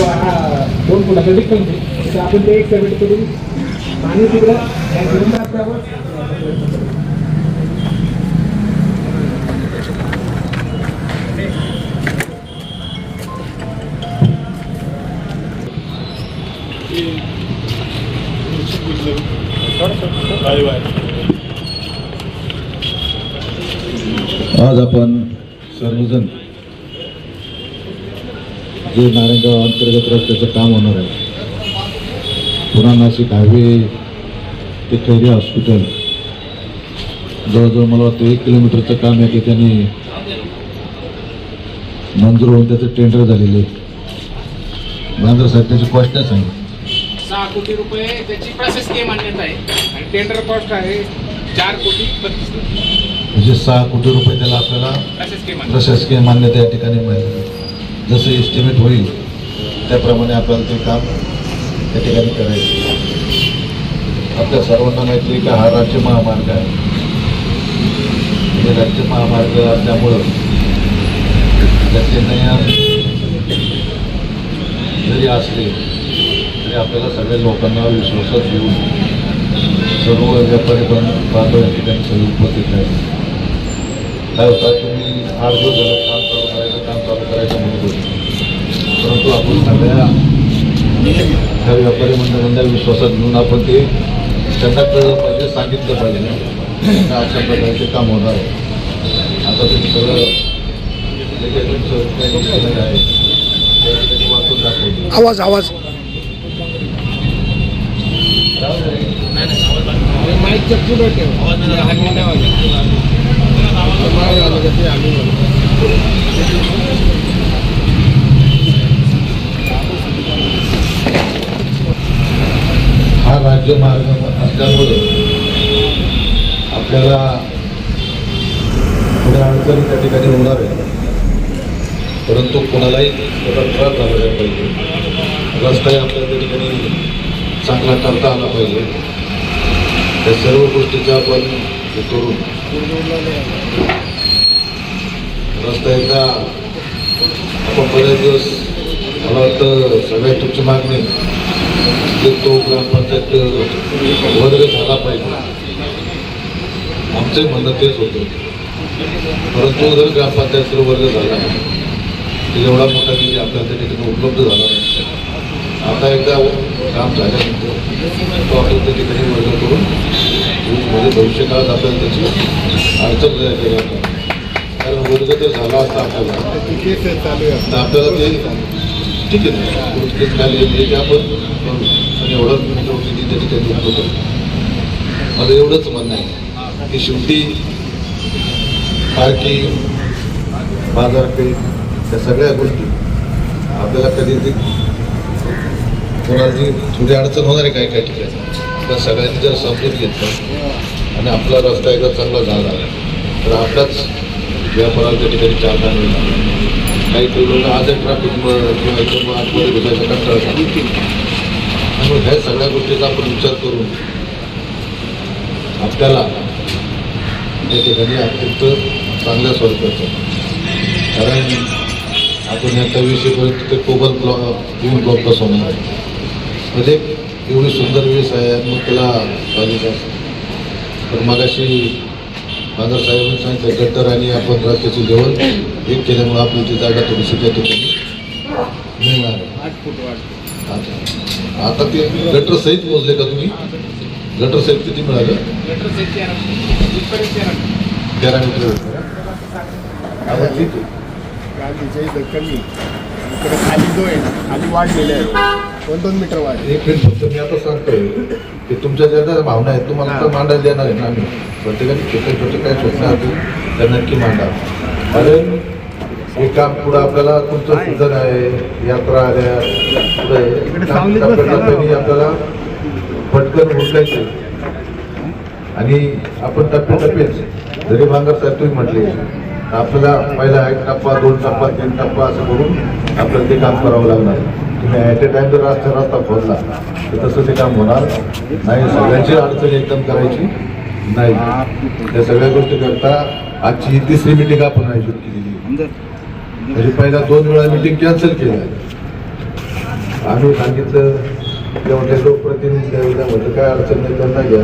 जो हा दोन फुटाचा डिफरन्स आहे तर आपण ते एक सेवन करून पाणी तिकडं घेऊन आज आपण सर्वजण जे नारायणगाव अंतर्गत रस्त्याचं काम होणार आहे पुन्हा नाशिक हायवे ते खैरे हॉस्पिटल जवळजवळ मला वाटतं एक किलोमीटरचं काम या ठिकाणी मंजूर होऊन त्याचं टेंडर झालेले बांद्रा साहेब त्याची कॉस्ट नाही सांगितली सहा कोटी रुपये त्याची प्रशासकीय मान्यता आहे. आणि टेंडर कॉस्ट आहे चार कोटी. म्हणजे सहा कोटी रुपये त्याला आपल्याला प्रशासकीय मान्यता प्रशासकीय मान्यता या ठिकाणी मिळाली जसं एस्टिमेट होईल त्याप्रमाणे आपल्याला ते काम त्या ठिकाणी करायचं. आपल्या सर्वांना माहिती आहे की हा राज्य महामार्ग आहे. हे राज्य महामार्ग असल्यामुळं त्याचे नयन जरी असले तरी आपल्याला सगळ्या लोकांना विश्वासात घेऊन सर्व व्यापारी बंद बांधव या ठिकाणी सगळी उपस्थित आहे काय होता तुम्ही आठ दिवस झालं काम परंतु आपण सगळ्या त्या व्यापारी मंडळांना विश्वासात घेऊन आपण ते त्यांना कळलं पाहिजे सांगितलं पाहिजे. अशा प्रकारचे काम होणार आहे. आता सगळं ते वाचून दाखवलं आवाज आवाज. माईकच्या पुढं ठेव हलवी नाही वाजत. मागे आलं का ते हलवी वाजत. हा राज्य मार्ग असल्यामुळे आपल्याला थोड्या अडचणी त्या ठिकाणी होणार आहे परंतु कोणालाही त्याचा त्रास झाला नाही पाहिजे. रस्ताही आपल्याला त्या ठिकाणी चांगला करता आला पाहिजे. त्या सर्व गोष्टीचा आपण हे करून रस्ता एकदा आपण बरेच दिवस मला वाटतं सगळ्यात तुमची मागणी की तो ग्रामपंचायत वर्ग झाला पाहिजे. आमचं म्हणणं तेच होतं. परंतु जर ग्रामपंचायत वर्ग झाला तर एवढा मोठा निधी आपल्याला त्या ठिकाणी उपलब्ध झाला नाही. आता एकदा काम झाल्यानंतर तो आपण त्या ठिकाणी वर्ग करून म्हणजे भविष्यकाळात आपल्याला त्याची अडचण नाही कारण वर्ग जर झाला असता आपल्याला. आपल्याला ते ठीक आहे. ना केस आहे ते आपण करू पण एवढा मोठं की त्याची काही दुःख नाही. माझं एवढंच म्हणणं आहे की शेवटी पार्किंग बाजारपेठ त्या सगळ्या गोष्टी आपल्याला कधी ते कोणाची थोडी अडचण होणार आहे काय काय ठिकाणी. पण सगळ्यांनी जर समजून घेतलं आणि आपला रस्ता एकदा चांगला झाला तर आपलाच व्यापाराच्या त्या ठिकाणी चालना मिळणार. काही काही लोक आज ट्रॅफिकमुळे किंवा इकडं आतमध्ये घुसायचा कंटाळा त्यामुळे ह्या सगळ्या गोष्टीचा आपण विचार करून आपल्याला या ठिकाणी अत्यंत चांगल्या स्वरूपाचं कारण आपण या विषयपर्यंत ते कोबल ब्लॉक येऊन ब्लॉक बसवणार आहे. म्हणजे एवढी सुंदर वेस आहे मग त्याला पालिका तर मगाशी बाजार साहेबांनी सांगितलं गट्टर आणि आपण रस्त्याची जेवण. एक केल्यामुळे आपली ती जागा थोडीशी त्या ठिकाणी मिळणार आहे. आता ते गटर सहित मोजले का तुम्ही? गटर सहित किती मिळालं? तेरा. तेरा. तेरा मीटर ठीक आहे. कमी. इकडे खाली जो आहे ना, खाली वाढलेले आहे. दोन दोन मीटर वाढ. एक मिनिट फक्त मी आता सांगतोय की तुमच्या ज्या ज्या भावना आहेत तुम्हाला तर मांडायला देणार आहे ना आम्ही. प्रत्येकाने छोटे छोटे काय सूचना असतील त्या नक्की मांडा. कारण हे काम पुढं आपल्याला तुमचं सीझन आहे यात्रा आल्या पुढे. टप्प्याटप्प्याने आपल्याला पटकन उठलायचे आणि आपण टप्प्याटप्प्यात जरी भांगर साहेब तुम्ही म्हटले आपल्याला पहिला एक टप्पा दोन टप्पा तीन टप्पा असं करून आपल्याला ते काम करावं लागणार. तुम्ही ॲट ए टाइम जर रस्ता रस्ता खोदला तर तसं ते काम होणार नाही. सगळ्यांची अडचण एकदम करायची नाही. त्या सगळ्या गोष्टी करता आजची तिसरी मिटिंग आपण आयोजित केलेली आहे. म्हणजे पहिला दोन वेळा मिटिंग कॅन्सल केलं. आम्ही सांगितलं ते लोकप्रतिनिधी त्यामध्ये म्हटलं काय अडचण नाही त्यांना घ्या.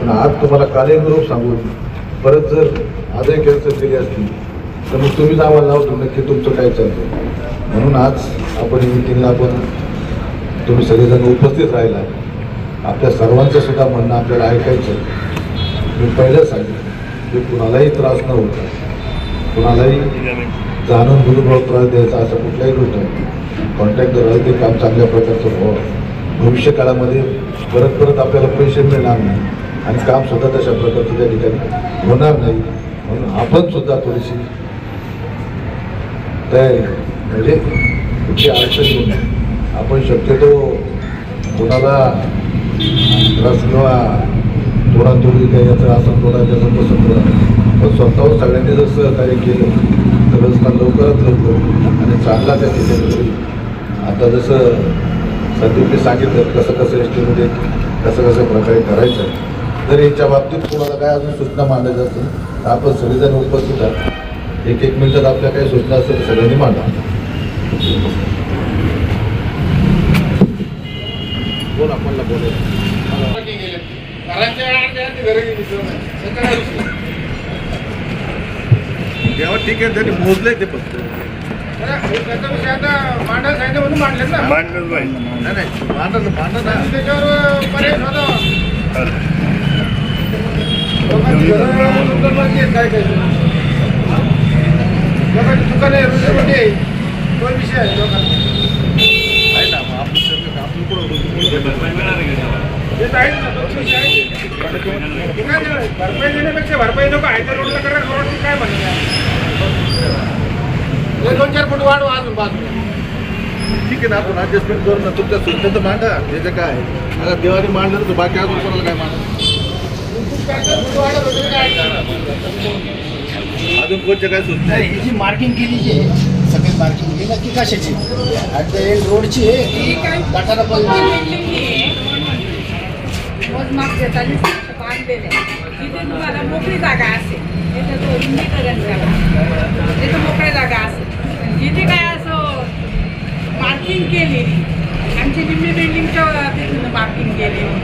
पण आज तुम्हाला कार्यनिरोप सांगून परत जर आजही कॅन्सल केली असती तर मग तुम्हीच आम्हाला लावतो नक्की तुमचं काय चालतं म्हणून आज आपण मिटिंगला आपण तुम्ही सगळेजण उपस्थित राहिला. आपल्या सर्वांचं सुद्धा म्हणणं आपल्याला ऐकायचं मी पहिलं सांगितलं की कुणालाही त्रास न होता कुणालाही जाणून बुजून त्रास द्यायचा असं कुठल्याही गोष्ट नाही. कॉन्ट्रॅक्टर ते काम चांगल्या प्रकारचं व्हावं. भविष्य काळामध्ये परत परत आपल्याला पैसे मिळणार नाही आणि काम सुद्धा तशा प्रकारचं त्या ठिकाणी होणार नाही. म्हणून आपण सुद्धा थोडीशी तयारी म्हणजे कुठली अडचण येऊ नये. आपण शक्यतो कोणाला त्रास किंवा तोडातोडी काही याचा असं कोणाच्या त्याचा तसं पण स्वतःहून सगळ्यांनी जर सहकार्य केलं तर लवकरात लवकर आणि चांगला त्या ठिकाणी आता जसं संदीपने सांगितलं कसं कसं एस टीमध्ये कसं कसं प्रकारे करायचं तर याच्या बाबतीत कोणाला काय अजून सूचना मांडायचं असेल तर आपण सगळेजण उपस्थित आहात. एक एक मिनिटात आपल्या काही सूचना असेल तर सगळ्यांनी मांडा. बोला आपल्याला बोलायचं. गेले घराच्या अर्ध्या ते घरी गेली सकाळी जेव्हा ठीक आहे त्यांनी मोजलंय ते फक्त. त्याचा विषय आता मांडायला सांगितलं म्हणून मांडलेत ना? पाहिजे नाही नाही मांडा ना मांडा ना आणि त्याच्यावर पर्याय होता लोकांची आहेत काय काय? लोकांची दुकाने रोजी आहे. तो विषय आहे आहे ना आपलं आपलं कुठं ना? भरपाई देण्यापेक्षा भरपाई नको आहे तर रोडला करा रोड काय म्हणणार दोन चार फूट अजून बाजूला ठीक आहे ना आपण ऍडजस्टमेंट करू ना तुमच्या तर मांडा. त्याचं काय आहे आता देवाने मांडलं तर बाकी अजून कोणाला काय मांडा अजून कोणच्या काय सूचना नाही ही जी मार्किंग केली जी आहे सगळी मार्किंग केली नक्की कशाची? ॲट द एंड रोडची आहे गटारा पण मोजमाप घेताना बांधलेले जिथे तुम्हाला मोकळी जागा असेल. तिथे तो रुंदीकरण करा. तिथे मोकळी जागा असेल. जिथे काय असं मार्किंग केलेली आमची निम्मी बिल्डिंगच्या तिथून मार्किंग केलेली.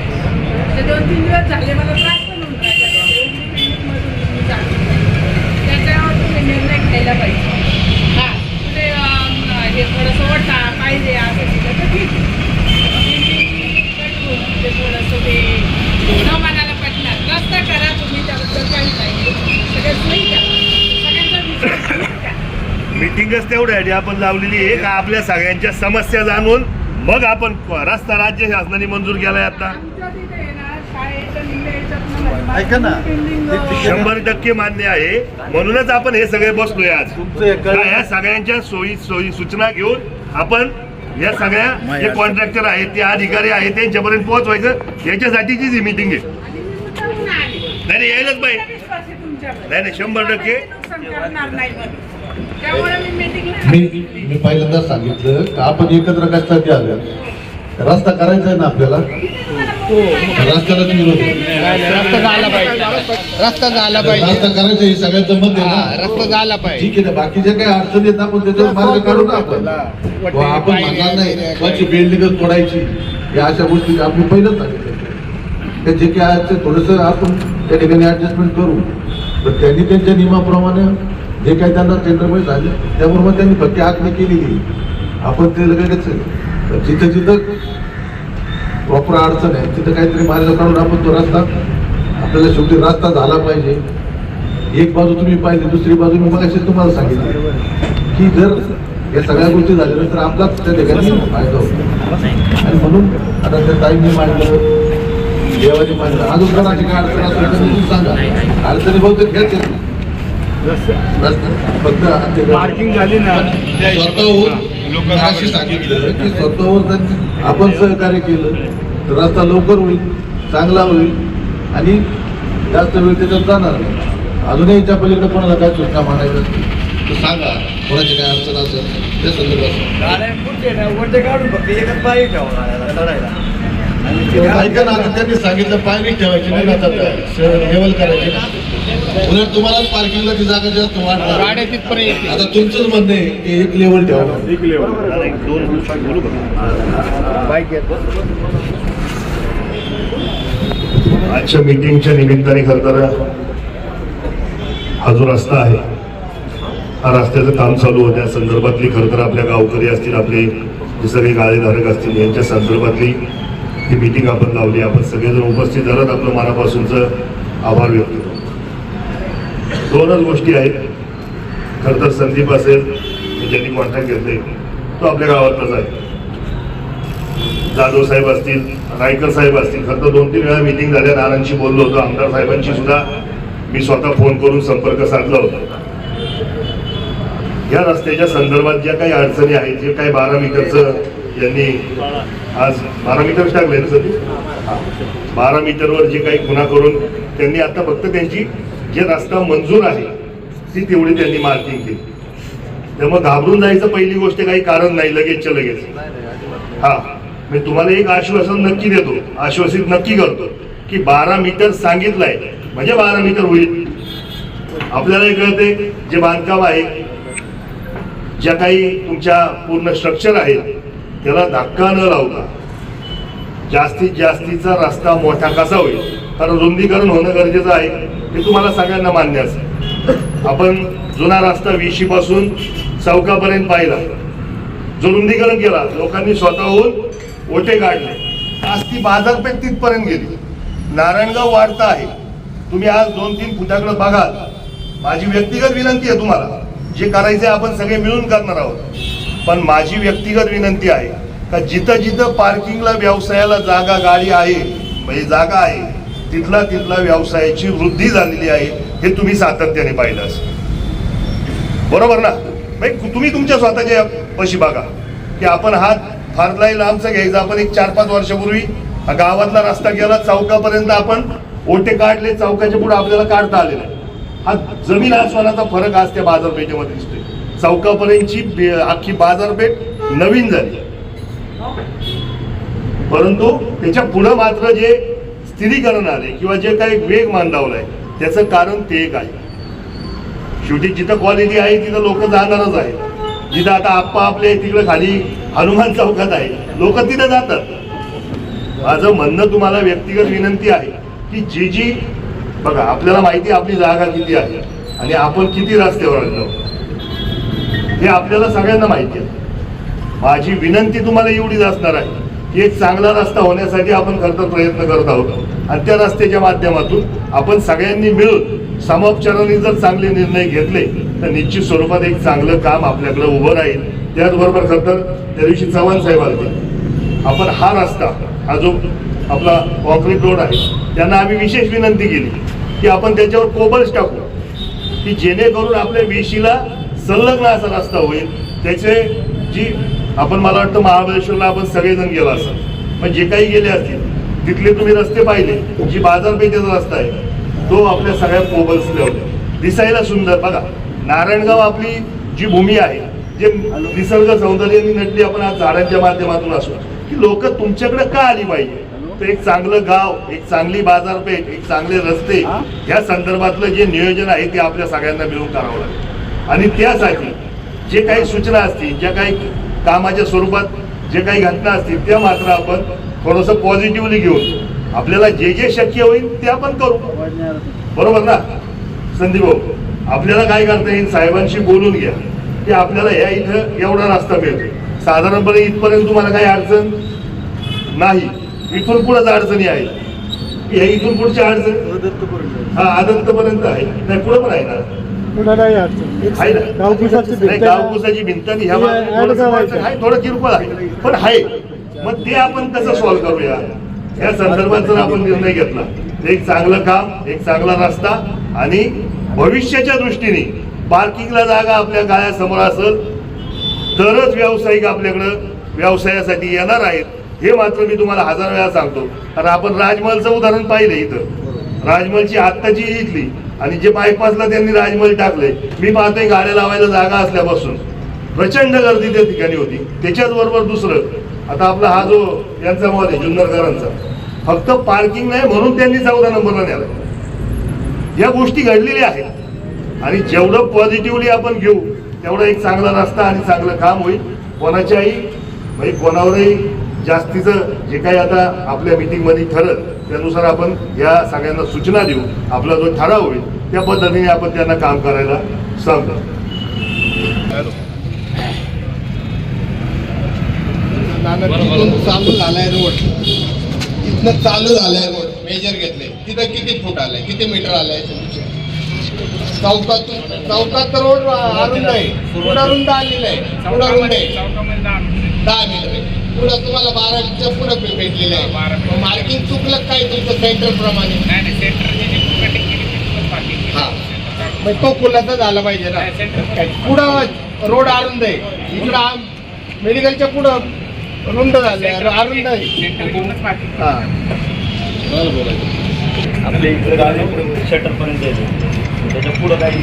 ते दोन तीन दिवस झाले मला त्रास पण होऊन राहिला. बिल्डिंगमधून त्याच्यावर तुम्ही निर्णय घ्यायला पाहिजे. हां म्हणजे, तुझे हे थोडंसं वटा पाहिजे असं दिलं तर ठीक बिल्डिंग ते थोडंसं ते न मनाला पटणार. रस्ता करा तुम्ही त्याबद्दल काही नाही. सगळ्या सोयी करा. सगळ्यांचा विचार करा. मीटिंगच तेवढ्यासाठी आपण लावलेली आहे का आपल्या सगळ्यांच्या समस्या जाणून मग आपण रस्ता राज्य शासनाने मंजूर केलाय आता. आहे ऐका ना. शंभर टक्के मान्य आहे. म्हणूनच आपण हे सगळे बसलोय आज. तुमचं एक का ह्या सगळ्यांच्या सोयी सोयी सूचना घेऊन आपण या सगळ्या जे कॉन्ट्रॅक्टर आहेत ते अधिकारी आहेत त्यांच्यापर्यंत पोहोचवायचं याच्यासाठीची ही मीटिंग आहे. नाही नाही, यायलाच पाहिजे. नाही, नाही, शंभर टक्के. नुकसान करणार नाही म्हणून. त्यामुळे मी मीटिंगला मी मी पहिल्यांदा सांगितलं का आपण एकत्र कशासाठी आलो रस्ता करायचा आहे ना आपल्याला? रस्त्याला विरोध आहे. रस्ता झाला पाहिजे. रस्ता झाला पाहिजे. रस्ता करायचा हे सगळ्यांचं मत आहे हा, ना रस्ता झाला पाहिजे. ठीक आहे ना बाकीच्या काही अडचणी आहेत आपण त्याच्यावर मार्ग काढू ना आपण. व आपण म्हणणार नाही. कोणाची बिल्डिंग तोडायची. या अशा गोष्टी आपण पहिलंच सांगितलं ते जे काय आहे ते थोडंसं आपण त्या ठिकाणी ऍडजस्टमेंट करू. पण त्यांनी त्यांच्या नियमाप्रमाणे जे काही त्यांना टेंडरमध्ये झालं त्याप्रमाणे त्यांनी फक्त आखणी केलेली आहे. आपण ते लगेच जिथं जिथं प्रॉपर अडचण आहे तिथं काहीतरी मार्ग काढून आपण तो रस्ता आपल्याला शेवटी रस्ता झाला पाहिजे. एक बाजू तुम्ही पाहिली दुसरी बाजू मी मग तुम्हाला सांगितलं. की जर या सगळ्या गोष्टी झाल्या तर आपलाच त्या ठिकाणी फायदा होतो. आणि म्हणून आता त्या ताईंनी मांडलं देवाने मांडलं. अजून कोणाची काय अडचण असेल तर तुम्ही सांगा. अडचणी बहुतेक घ्याच येत फक्त Parking झाली ना. स्वतःहून अशी सांगितलं. की स्वतःहून जर आपण सहकार्य केलं तर रस्ता लवकर होईल चांगला होईल आणि जास्त वेळ त्याच्यात जाणार नाही. अजूनही याच्या पलीकडे कोणाला काय सूचना मांडायचं असतील तर सांगा कोणाची काय अडचण असेल त्या संदर्भात. ऐका ना आता त्यांनी सांगितलं पायरी ठेवायची नाही आता लेवल करायची. ना उलट तुम्हालाच पार्किंगला ती जागा जास्त वाढणार. गाड्या तिथपर्यंत आता तुमचंच म्हणणं आहे की एक लेवल ठेवा. एक लेवल आजच्या मीटिंगच्या निमित्ताने खरं तर हा जो रस्ता आहे हा रस्त्याचं काम चालू होत्या संदर्भातली खरं तर आपल्या गावकरी असतील आपले जे सगळे गाळेधारक असतील यांच्या संदर्भातली ही मीटिंग आपण लावली आपण सगळेजण उपस्थित झालात. आपलं मनापासूनचं आभार व्यक्त दोनच गोष्टी आहेत. खरं तर संदीप असेल ज्यांनी कॉन्टॅक्ट घेतले तो आपल्या गावातलाच आहे. जाधव साहेब असतील रायकर साहेब असतील खरं तर दोन तीन वेळा मिटिंग झाल्या नानांशी बोललो होतो आमदार साहेबांशी सुद्धा मी स्वतः फोन करून संपर्क साधला होता. या रस्त्याच्या संदर्भात ज्या काही अडचणी आहेत जे काही बारा मीटरचं यांनी आज बारा मीटर टाकले ना सर बारा मीटरवर जे काही गुन्हा करून त्यांनी आता फक्त त्यांची जे रस्ता मंजूर आहे ती तेवढी त्यांनी मार्किंग केली. त्यामुळे घाबरून जायचं पहिली गोष्ट काही कारण नाही लगेचच्या लगेच. हा. मी तुम्हाला एक आश्वासन नक्की देतो आश्वासित नक्की करतो की बारा मीटर सांगितलंय म्हणजे बारा मीटर होईल. आपल्याला हे कळते जे बांधकाम आहे ज्या काही तुमच्या पूर्ण स्ट्रक्चर आहेत त्याला धक्का न लावता जास्तीत जास्तीचा रस्ता मोठा कसा होईल? कारण रुंदीकरण होणं गरजेचं आहे हे तुम्हाला सगळ्यांना मान्य असेल. आपण जुना रस्ता विशी पासून चौकापर्यंत पाहिला. जो रुंदीकरण केला लोकांनी स्वतःहून ओटे काढले. आज ती बाजारपेठ तिथपर्यंत गेली. नारायणगाव वाढता आहे. तुम्ही आज दोन तीन फुटाकडे बघाल. माझी व्यक्तिगत विनंती आहे तुम्हाला. जे करायचे आपण सगळे मिळून करणार आहोत. पण माझी व्यक्तिगत विनंती आहे का जिथं जिथं पार्किंगला व्यवसायाला जागा गाडी आहे म्हणजे जागा आहे तिथला तिथला व्यवसायाची वृद्धी झालेली आहे हे तुम्ही सातत्याने पाहिलं असेल. बरोबर ना? तुम्ही तुमच्या स्वतःच्या पशी बघा की आपण हात फारलाही लांबचा घ्यायचा आपण एक चार पाच वर्षापूर्वी गावातला रस्ता गेला चौकापर्यंत आपण ओटे काढले चौकाच्या पुढे आपल्याला काढता आले नाही. हा जमीन आसमानाचा फरक आज त्या बाजारपेठेमध्ये दिसतोय. चौकापर्यंतची अख्खी बाजारपेठ नवीन झाली. परंतु त्याच्या पुढं मात्र जे स्थिरीकरण आले किंवा जे काही वेग मांडावलाय त्याचं कारण ते एक आहे. शेवटी जिथं क्वालिटी आहे तिथं लोक जाणारच आहे जिथं आता आप्पा आपले तिकडे खाली हनुमान चौकात आहे लोक तिथं जातात. माझं म्हणणं तुम्हाला व्यक्तिगत विनंती आहे की जी जी बघा आपल्याला माहिती आपली जागा किती आहे आणि आपण किती रस्त्यावर आणलो हे आपल्याला सगळ्यांना माहिती आहे. माझी विनंती तुम्हाला एवढीच असणार आहे. की एक चांगला रस्ता होण्यासाठी आपण खरं तर प्रयत्न करत आहोत. आणि त्या रस्त्याच्या माध्यमातून आपण सगळ्यांनी मिळून समोपचाराने जर चांगले निर्णय घेतले तर निश्चित स्वरूपात एक चांगलं काम आपल्याकडे उभं राहील. त्याचबरोबर खरं तर त्या दिवशी चव्हाण साहेब आले. आपण हा रस्ता हा जो आपला कॉन्क्रीट रोड आहे त्यांना आम्ही विशेष विनंती केली की आपण त्याच्यावर कोबल्स टाकू. की जेणेकरून आपल्या वेशीला संलग्न असा रस्ता होईल. त्याचे जी आपण मला वाटतं महाबळेश्वरला आपण सगळेजण गेलो असं पण जे काही गेले असतील तिथले तुम्ही रस्ते पाहिले जी बाजारपेठेचा रस्ता आहे तो आपल्या सगळ्या कोबल्स लावले दिसायला सुंदर. बघा नारायणगाव आपली जी भूमी आहे जे निसर्ग सौंदर्याने नटली आपण आज झाडांच्या माध्यमातून असो. की लोक तुमच्याकडे का आली पाहिजे? तर एक चांगलं गाव एक चांगली बाजारपेठ एक चांगले रस्ते या संदर्भातलं जे नियोजन आहे ते आपल्या सगळ्यांना मिळून करावं लागेल. आणि त्यासाठी जे काही सूचना असतील ज्या काही कामाच्या स्वरूपात जे काही घटना असतील त्या मात्र आपण थोडंसं पॉझिटिव्हली घेऊन आपल्याला जे जे शक्य होईल ते आपण करू. बरोबर ना? संदीप भाऊ आपल्याला काय करता येईल? साहेबांशी बोलून घ्या. की आपल्याला ह्या इथं एवढा रस्ता मिळतोय. साधारणपणे इथपर्यंत तुम्हाला काही अडचण नाही. इथून पुढेच अडचणी आहेत. या इथून पुढच्या अडचण हा आदंतपर्यंत आहे. नाही पुढे पण आहे ना? पुन्हा नाही अडचण आहे ना? गावकुसाची भिंत नाही, गावकुसाची भिंत आणि ह्या. आहे थोडं किरकोळ आहे पण आहे. मग ते आपण कसं सॉल्व्ह करूया? या संदर्भात जर आपण निर्णय घेतला. तर एक चांगलं काम एक चांगला रस्ता आणि भविष्याच्या दृष्टीने पार्किंगला जागा आपल्या गाळ्यासमोर असेल तरच व्यावसायिक आपल्याकडं व्यवसायासाठी येणार आहेत. हे मात्र मी तुम्हाला हजार वेळा सांगतो. कारण आपण राजमहलचं उदाहरण पाहिलं इथं. राजमहलची आत्ताची इथली. आणि जे बायपासला त्यांनी राजमहल टाकले मी पाहतोय गाड्या लावायला जागा असल्यापासून. प्रचंड गर्दी त्या ठिकाणी होती. त्याच्याच बरोबर दुसरं आता आपला हा जो यांचा मॉल आहे जुन्नरकरांचा फक्त पार्किंग नाही म्हणून त्यांनी चौदा नंबरला नेला. या गोष्टी घडलेल्या आहेत. आणि जेवढं पॉझिटिव्हली आपण घेऊ तेवढा एक चांगला रस्ता आणि चांगलं काम होईल. कोणाच्याही म्हणजे कोणावरही जास्तीचं जे काही आता आपल्या मिटिंगमध्ये ठरत त्यानुसार आपण या सगळ्यांना सूचना देऊ. आपला जो ठराव होईल त्या पद्धतीने आपण त्यांना काम करायला सांगतो चालू झालाय रोड. इथनं चालू झालाय रोड. मेजर घेतले तिथं किती फूट आलाय? किती मीटर आलाय चौकात चौकात रोड अरुंद आहे. पुढं रुंद आलेलं आहे. पुढं रुंद आहे. दहा दहा मीटर आहे. पुढं तुम्हाला बाराच्या पुढं भे- भेटलेलं आहे. मार्किंग चुकलं काय तुमचं सेंटर प्रमाणे. हा. मग तो खुलासा झाला पाहिजे ना. पुढं रोड अरुंद आहे इकडं आम- मेडिकलच्या पुढं रुंद झाले. अरुंद आहे. हा. आपल्या इकडे गाडी शटर पर्यंत येते. त्याच्या पुढं काही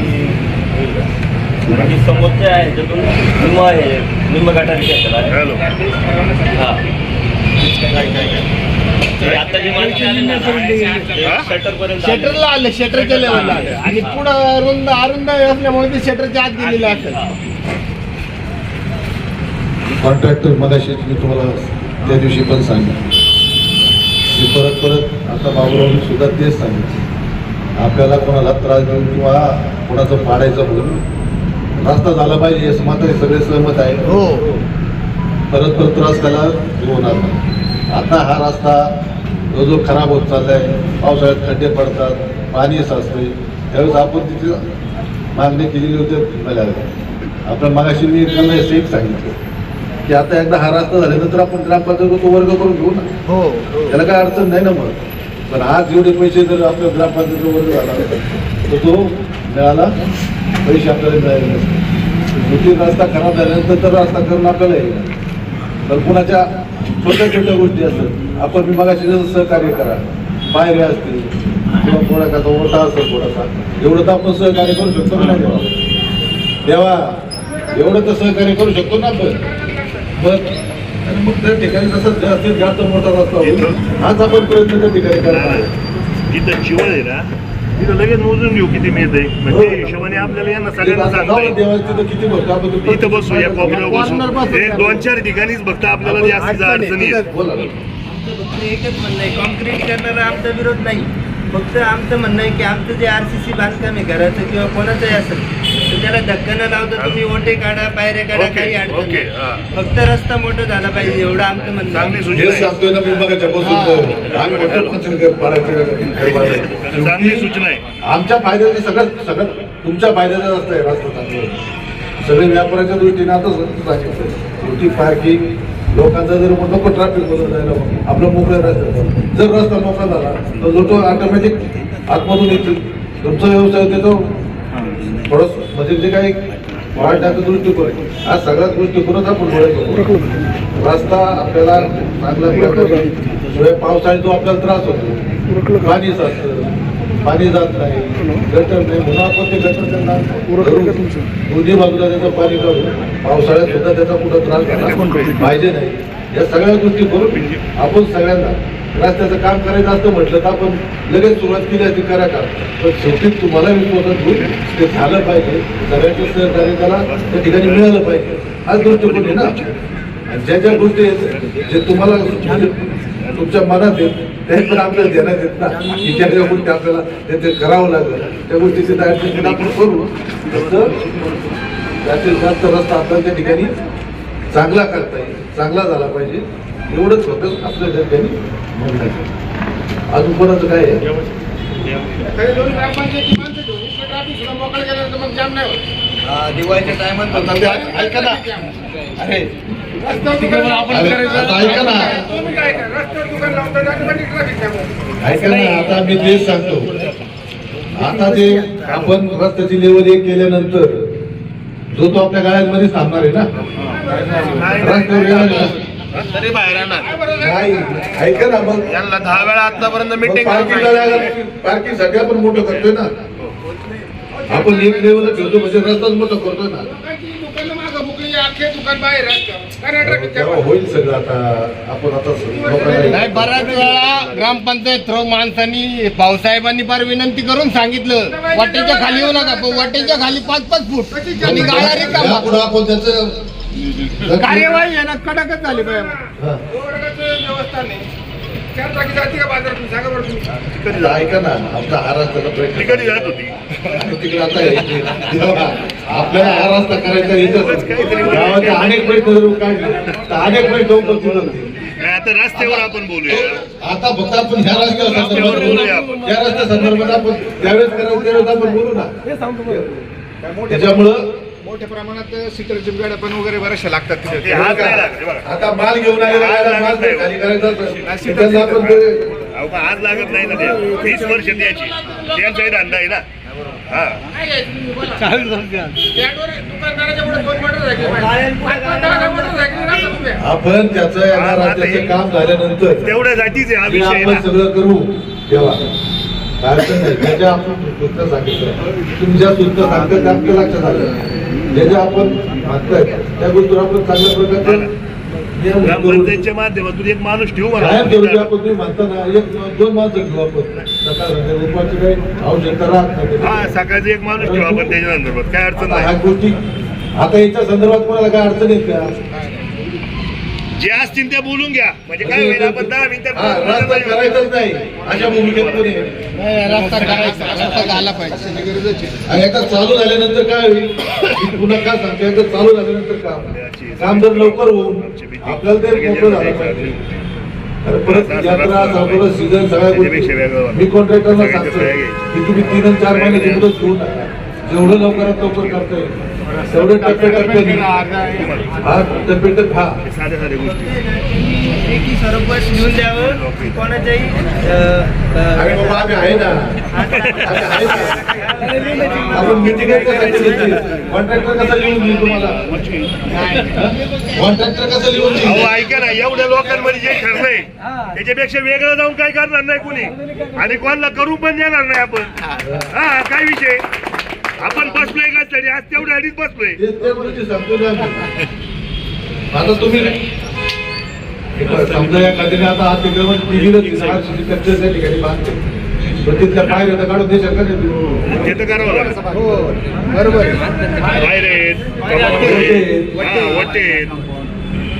बाकी समोरच्या ह्याच्यातून निम्म निम्म गटारी घेतला हा. ते आता जे माणसं आले ना शटर पर्यंत आले. शटरला आले शटरच्या लेवलला आले. आणि पुढं रुंद अरुंद असल्यामुळे ते शटरच्या आत दिलेलं असेल. कॉन्ट्रॅक्टर मगाशी मी तुम्हाला त्या दिवशी पण सांगितलं. मी परत परत आता बाबूरावनी सुद्धा तेच सांगितलं. आपल्याला कोणाला त्रास देऊन किंवा कोणाचं पाडायचं म्हणून रस्ता झाला पाहिजे असं मात्र सगळे सहमत आहे. हो. परत परत त्रास त्याला होणार नाही. आता हा रस्ता जो जो खराब होत चाललाय पावसाळ्यात खड्डे पडतात पाणी साचते त्यावेळेस आपण तिथे मागणी केलेली होती पहिल्यांदा. आपल्या मागाशी मी त्यांना एक सांगितलं की आता एकदा हा रस्ता झाल्यानंतर आपण ग्रामपंचायत तो वर्ग करून घेऊ ना. हो त्याला काय अडचण नाही ना मग. पण आज जेवढे पैसे जर आपल्या ग्रामपंचायतीचा वर्ग झाला तर तो मिळाला पैसे आपल्याला मिळाले नसते मोठी रस्ता खराब झाल्यानंतर तर रस्ता करून आपल्याला येईल. तर कुणाच्या छोट्या छोट्या गोष्टी असतात. आपण मी मगाशी जसं सहकार्य करा. पायऱ्या असतील. किंवा थोडा ओटा असेल थोडासा. एवढं तर आपण सहकार्य करू शकतो ना नाही देवा देवा एवढं तर सहकार्य करू शकतो ना आपण. मग आणि मग त्या ठिकाणी जसं जास्तीत जास्त मोठा रस्ता होईल हाच आपण प्रयत्न त्या ठिकाणी करणार आहे तिथं चिवळ आहे ना. तिथं लगेच मोजून घेऊ किती मिळते म्हणजे हिशोबाने आपल्याला यांना सगळ्यांना सांगता येईल. इथं बसू या कोपऱ्यावर बसू. एक दोन चार ठिकाणीच फक्त आपल्याला जास्तीच अडचणी आहेत. बोला एकच म्हणणं आहे कॉन्क्रीट करणारा आमचा विरोध नाही. फक्त आमचं म्हणणं आहे की आमचं जे आर सी सी बांधकाम आहे घराचं किंवा कोणाचंही असेल तर त्याला धक्का न लावता तुम्ही ओटे काढा पायऱ्या काढा ओके, काही अडचण ओके, नाही. फक्त रस्ता मोठा झाला पाहिजे एवढं आमचं म्हणणं चांगली आहे. सूचना आहे. सांगतोय ना मी बघायच्या बसून आम्ही मोठं पंचन पाडायचं चांगली सूचना आहे. आमच्या फायद्याचे सगळं सगळं तुमच्या फायद्याचं असतं हे रस्ता चांगलं. सगळे व्यापाराच्या दृष्टीने आता सांगितलं मोठी पार्किंग लोकांचा जर मग नको ट्रॅफिक मधून जायला आपलं मोकळा रस्ता जर रस्ता मोकळा झाला तर लोक ऑटोमॅटिक आतमधून येतील. तुमचा व्यवसाय त्याचं थोडस म्हणजे जे काही वाढण्याचा दृष्टिकोन आहे. हा सगळ्याच दृष्टिकोनच आपण डोळे रस्ता आपल्याला चांगला प्रकारे म्हणजे पावसाळ्यात जो आपल्याला त्रास होतो. पाणी साचतं. पाणी जात नाही गटर नाही. म्हणून आपण ते गटर त्यांना दोन्ही बाजूला त्याचं पाणी काढून पावसाळ्यात सुद्धा त्याचा कुठं त्रास झाला पाहिजे नाही. या सगळ्या गोष्टी करून आपण सगळ्यांना रस्त्याचं काम करायचं असतं म्हटलं तर आपण लगेच सुरुवात केली असती करा का पण शेवटी तुम्हाला विश्वासात घेऊन ते झालं पाहिजे. सगळ्यांचं सहकार्य त्याला त्या ठिकाणी मिळालं पाहिजे. हाच दृष्टिकोन आहे ना. आणि ज्या ज्या गोष्टी आहेत जे तुम्हाला म्हणजे तुमच्या मनात आहेत ते पण आपल्याला देण्यात येत ना. की ज्या गोष्टी आपल्याला ते करावं लागेल. त्या गोष्टीची ऍडजस्टमेंट आपण करू. फक्त जास्तीत जास्त रस्ता आपल्याला त्या ठिकाणी चांगला करता येईल. चांगला झाला पाहिजे. एवढंच फक्त आपल्या त्या ठिकाणी. म्हणण्याचं अजून कोणाचं काय आहे? ग्रामपंचायती माणसं घेऊन ट्रॅफिक सुद्धा केल्यानंतर मग जाम नाही होत. दिवाळीच्या टायमात आता ते ऐक- ऐका ना. अरे. आपण ऐका ना. ऐका ना आता मी तेच सांगतो. आता ते आपण रस्त्याची लेवल एक केल्यानंतर जो तो आपल्या गाड्यांमध्ये थांबणार आहे ना? तरी बाहेर आणा नाही ऐका ना मग. यांना दहा वेळा आतापर्यंत मीटिंग पार्किंग पार्किंगसाठी आपण मोठं करतोय ना. आपण एक लेवल ठेवतो म्हणजे रस्ताच मोठं करतोय ना. होईल सगळं आता. आपण आता नाही बऱ्याच वेळा ग्रामपंचायत थ्रो माणसांनी भाऊसाहेबांनी फार विनंती करून सांगितलं. वाटेच्या खाली येऊ नका पण वाटेच्या खाली पाच पाच फूट. आणि गाळा रिकामा. आपण त्याचं कार्यवाही आहे ना कडकच झाली पाहिजे हा. व्यवस्था नाही. चार चाकी जाते का सांगा बरं तुम्ही. कधी ऐका ना? आपला हा प्रयत्न कधी जात होती. तिकडे आता हे- तेव्हा आपल्याला हा रस्ता करायचा गावाचे अनेक प्रयत्न काढले. तर अनेक प्रयत्न उपस्थित होते. आता रस्त्यावर आपण बोलूया. आता फक्त आपण ह्या रस्त्या संदर्भात बोलूया बोलू आपण. त्या रस्त्या संदर्भात आपण त्यावेळेस करायचं त्यावेळेस आपण बोलू ना. त्याच्यामुळं मोठ्या प्रमाणात सीटरची गाड्या पण वगैरे बऱ्याचशा लागतात ते तिथे हात नाही लागत, हे बघा. आता माल घेऊन आलेला आज लागत माल नाही. खाली करायचा असेल, त्यांना आपण ते- अहो, पण आज लागत नाही ना ते. वीस वर्ष द्यायची त्यांचाही धंदा आहे ना. हा. आपण त्याचं या हा, राज्याचं आता काम झाल्यानंतर तेवढ्या जातीच आहे हा हे विषय आपण ना. सगळं करू. तेव्हा काय अडचण नाही. त्याच्या आपण सूत्र सांगितलं. तुमच्या सूत्र सांगतात ते आपल्या लक्षात आलं ज्याच्या आपण मागताय त्या गोष्टीवर आपण चांगल्या प्रकारचे ग्रामपंचायतच्या माध्यमातून एक माणूस ठेवू कायम जे म्हणा आपण तुम्ही म्हणता ना एक दोन माणसं घेऊ आपण. सकाळ उपाची काही आवश्यकता राहत नाही हा सकाळचा एक माणूस ठेवू आपण त्याच्या संदर्भात काय अडचण आता ह्या गोष्टी आता याच्या संदर्भात कोणाला काय अडचण येत का जे असतील त्या बोलून घ्या. म्हणजे काय होईल आपण दहा हा, रस्ता मिनिटात करायचाच नाही. अशा भूमिकेत कोणी रस्ता करायचा रस्ता झाला पाहिजे. आणि एकदा चालू झाल्यानंतर काय होईल? पुन्हा काय सांगतो एकदा चालू झाल्यानंतर काम काम जर लवकर होऊन आपल्याला ते मोकळं झालं पाहिजे. अरे परत यात्रा परत सीझन सगळ्या गोष्टी मी कॉन्ट्रॅक्टरला सांगतो की तुम्ही तीन आणि चार मुदत घेऊन टाका. जेवढं लवकरात लवकर करता येईल तेवढे टप्पे टप्प्याने हा टप्पे टप्पे हा साध्या साध्या गोष्टी. की सरपंच लिहून द्यावं की कोणाच्याही अ, अरे अ, बाबा आम्ही आहे ना. आम्ही आहे ना. आपण मिटिंग कॉन्ट्रॅक्टर कसा लिहून देईल तुम्हाला? कॉन्ट्रॅक्टर कसं लिहून अहो देईल ऐका ना एवढ्या लोकांमध्ये जे ठरलंय त्याच्यापेक्षा वेगळं जाऊन काय करणार नाही कुणी. आणि कोणाला करू पण देणार नाही आपण. हा काय विषय? आपण बसलोय का तरी? आज तेवढ्या आधीच बसलोय. आम्ही. आता तुम्ही हे समजा या कधीने आता टीव्हीला त्या ठिकाणी बांधते तिथल्या बाहेर काढून देशात का नाही ते तर करावं लागेल. बरोबर. बाहेर आहेत हा.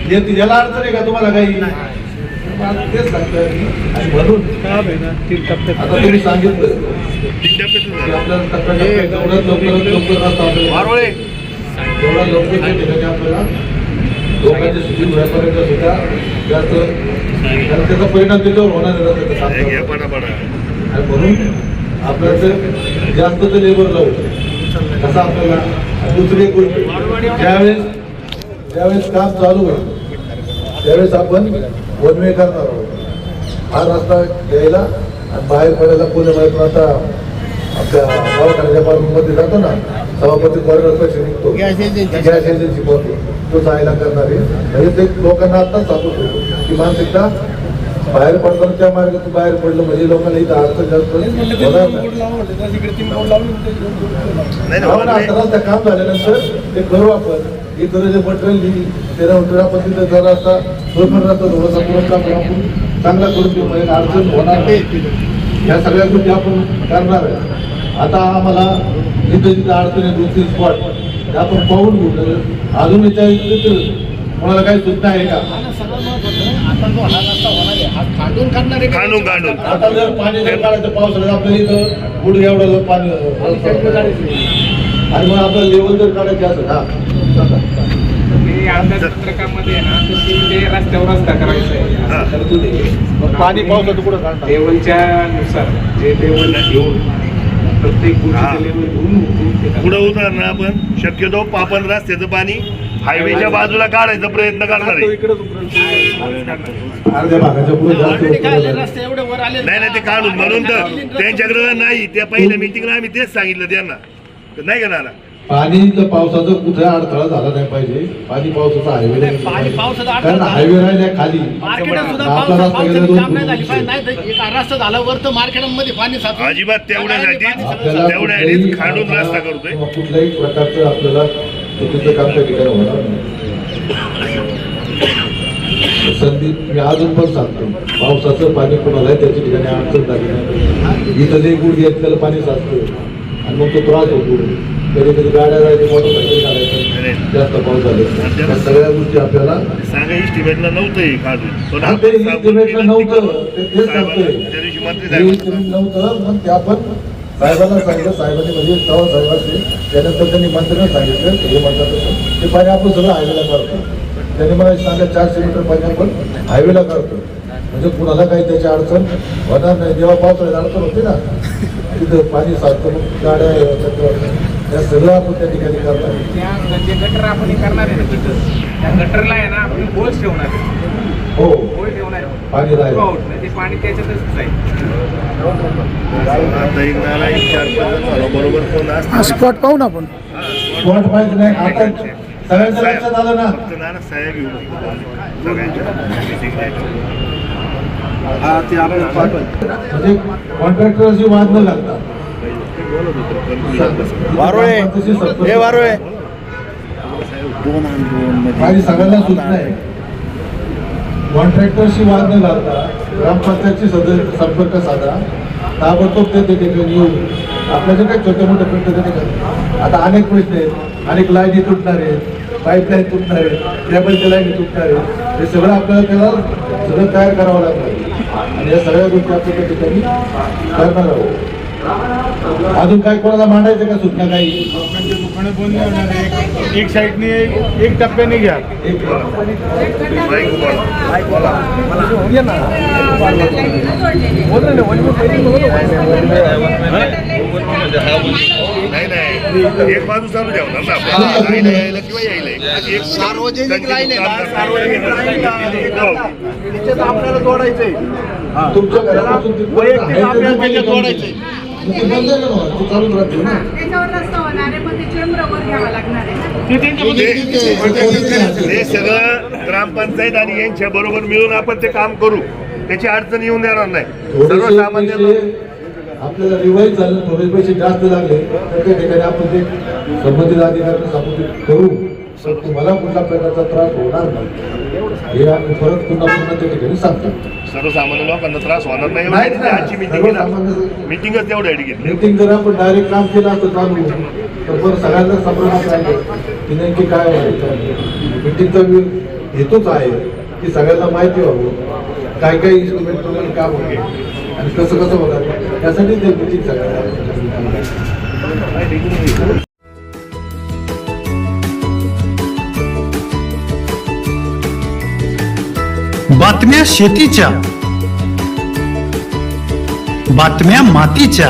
हे- याला अडचण आहे का तुम्हाला काही? तेच सांगतोय मी. आणि म्हणून आता तुम्ही सांगितलं की. आपल्याला टप्प्याटप्प्यात जेवढ्यात लवकरात लवकर रस्ता आपल्याला जेवढा लवकर त्या ठिकाणी आपल्याला लोकांची सुखी होण्यापर्यंत सुद्धा जास्त कारण त्याचा परिणाम त्याच्यावर होणार हे पडा आणि म्हणून आपल्याला जास्त ते लेबर लावू कसं आपल्याला दुसरी एक गोष्ट ज्यावेळेस ज्यावेळेस काम चालू होईल त्यावेळेस आपण वन वे करणार आहोत हा रस्ता घ्यायला आणि बाहेर पडायला पुण्यामध्ये आता आपल्या दवाखान्याच्या बाजूमध्ये जातो ना सभापती कॉरिडॉर पैसे निघतो. Gas agency. बोलतो तो जायला करणार आहे. म्हणजे ते लोकांना आताच सांगू शकतो की मानसिकता बाहेर पडताना त्या मार्गातून बाहेर पडलं म्हणजे लोकांना इथं अडचण जास्त होणार नाही. रस्ता काम झाल्यानंतर ते करू आपण. इथं जे मटेरियल दिली ते मटेरियल आपण तिथं जरा थोडंफार रस्ता थोडासा पुरवठा आपण चांगला करून देऊ म्हणजे अडचण होणार नाही. या सगळ्या गोष्टी आपण करणार आहे. आता आम्हाला जिथं जिथं अडचण आहे दोन तीन स्पॉट ते आपण पाहून घेऊ. अजून व्यतिरिक्त कोणाला काही सूचना आहे का? आता हा हा खांडून. आता जर पाणी जर काढायचं पावसाळ्यात आपल्याला इथं गुड एवढं पाणी आणि मग आपल्याला लेवल जर काढायची असेल हा. अंदाजपत्रकामध्ये ना तशी ते रस्त्यावर रस्ता करायचा आहे. असं तरतूद आहे. मग पाणी पावसाचं कुठं काढणार? लेवलच्या नुसार जे लेवल घेऊन प्रत्येक. गोष्टीचं लेवल घेऊन उकळून ते करणार. पुढे उतरणार आपण? शक्यतो आपण रस्त्याचं पाणी हायवेच्या बाजूला काढायचा प्रयत्न करणार नाही नाही ते काढून म्हणून तर त्यांच्याकडे नाही. त्या पहिल्या मिटिंगला आम्ही तेच सांगितलं त्यांना. नाही का पाणी तर पावसाचं कुठे अडथळा झाला नाही पाहिजे. पाणी पावसाचा हायवे कारण झाला. हायवे राहिल्या खाली. अजिबात कुठल्याही प्रकारचं आपल्याला चुकीचं काम त्या ठिकाणी होणार संदीप मी अजून पण सांगतो. पावसाचं पाणी कोणाला आहे त्याच्या ठिकाणी अडचण झाली नाही. इथं जे गुड घेतलेलं पाणी साचतं आणि मग तो त्रास होतो. कधी कधी गाड्या जायचे मोटरसायकल काढायचं जास्त पाऊस झाले. त्या सगळ्या गोष्टी आपल्याला सांगा इस्टिमेटला नव्हतं हे काढून. नव्हतं. नव्हतं मग ते आपण साहेबांना सांगितलं साहेबांनी म्हणजे चव्हाण साहेब असते त्यानंतर त्यांनी मंत्र्यांना सांगितलं हे म्हणतात तसं. ते पाणी आपण सगळं हायवेला करतो त्यांनी मला सांगितलं चारशे मीटर पाणी आपण हायवेला करतो म्हणजे कुणाला काही त्याची अडचण होणार नाही. जेव्हा पावसाळ्यात अडचण होते ना तिथं पाणी मग गाड्या त्या सगळं आपण त्या ठिकाणी करणार त्या गटर आपण हे करणार आहे ना तिथं त्या गटरला आहे ना आपण ठेवणार हो. पाणी राहील. ते त्याच्यातच जाईल झालो बरोबर कोण असतं स्पॉट पाहू ना आपण. कोण माहीत नाही. आता सगळ्यांच्या लक्षात आलं ना. साहेब म्हणजे कॉन्ट्रॅक्टरशी वाद न लागता वारोळे. हे वारोळे. माझी सगळ्यांना सूचना आहे. कॉन्ट्रॅक्टरशी वाद न घालता ग्रामपंचायतशी सदस्य संपर्क साधा. ताबडतोब ते ते ठिकाणी येऊन आपल्या जे काही छोटे मोठे प्रश्न त्या आता अनेक प्रश्न आहेत. अनेक लाईनी तुटणार आहेत. पाईपलाईन तुटणार आहेत. केबलच्या लाईनी तुटणार आहेत. हे सगळं आपल्याला त्याला सगळं तयार करावं लागणार. आणि या सगळ्या गोष्टी आपण त्या ठिकाणी करणार आहोत. अजून काय कोणाला मांडायचं का सूचना काही? दुकानं बंद होणार? आहे एक साईडने एक टप्प्याने घ्या. एक एक बाजू चालू ठेवणार ना यायला किंवा यायला. एक सार्वजनिक लाईन आहे ना, सार्वजनिक लाईन. त्याच्यात आपल्याला जोडायचंय. तुमच्या वैयक्तिक आहे आपल्याला पाणी जोडायचंय. चालूच राहते ना त्याच्यावर रस्ता होणार आहे पण ते चेंबरावर घ्यावं लागणार आहे ना? ते- हे सगळं ग्रामपंचायत आणि यांच्या बरोबर मिळून आपण ते काम करू. त्याची अडचण येऊन देणार नाही. सर्वसामान्य आपल्याला रिवाईज झालं थोडे पैसे जास्त लागले तर त्या ठिकाणी आपण ते संबंधित अधिकाऱ्यांना संबंधित करू. पण तुम्हाला कुठल्या प्रकारचा त्रास होणार नाही. हे आम्ही परत पुन्हा पुन्हा त्या ठिकाणी सांगतो. सर्वसामान्य लोकांना त्रास होणार नाही. आजची मिटिंग मिटिंगच घेतली मीटिंग जर आपण डायरेक्ट काम केलं असतं चालू. तर पण सगळ्यांना संभ्रमात राहिलं की नेमकी काय व्हायचं? मीटिंगचा हेतूच आहे की सगळ्यांना माहिती व्हावं. काय काय इन्स्ट्रुमेंट वगैरे काम होईल आणि कसं कसं होणार? त्यासाठी ते मिटिंग सगळ्यांना बातम्या शेतीच्या बातम्या मातीच्या